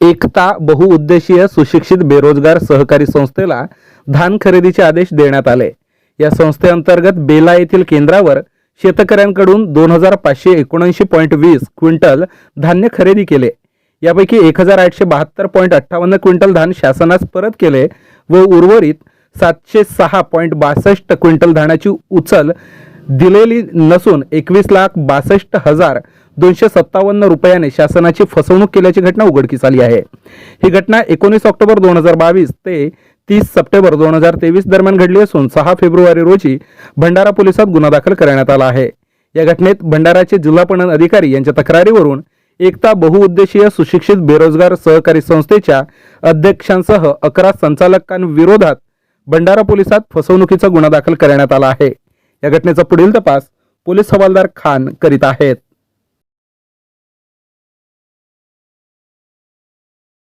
एकता बहुउद्देशीय सुशिक्षित बेरोजगार सहकारी संस्थेला धान खरेदीचे आदेश देण्यात आले. या संस्थेअंतर्गत बेला येथील केंद्रावर शेतकऱ्यांकडून दोन हजार पाचशे एकोणऐंशी पॉईंट वीस क्विंटल धान्य खरेदी केले. यापैकी एक हजार आठशे बहात्तर पॉईंट अठ्ठावन्न क्विंटल धान शासनास परत केले व उर्वरित सातशे सहा पॉईंट बासष्ट क्विंटल धानाची उचल दिलेली नसून एकवीस लाख बासष्ट हजार दोनशे सत्तावन्न रुपयाने शासनाची फसवणूक केल्याची घटना उघडकीस आली आहे. ही घटना एकोणीस ऑक्टोबर दोन हजार बावीस ते तीस सप्टेंबर दोन हजार तेवीस दरम्यान घडली असून सहा फेब्रुवारी रोजी भंडारा पोलिसात गुन्हा दाखल करण्यात आला आहे. या घटनेत भंडाराचे जिल्हा पणन अधिकारी यांच्या तक्रारीवरून एकता बहुउद्देशीय सुशिक्षित बेरोजगार सहकारी संस्थेच्या अध्यक्षांसह अकरा संचालकांविरोधात भंडारा पोलिसात फसवणुकीचा गुन्हा दाखल करण्यात आला आहे. या घटनेचा पुढील तपास पोलीस हवालदार खान करीत आहेत.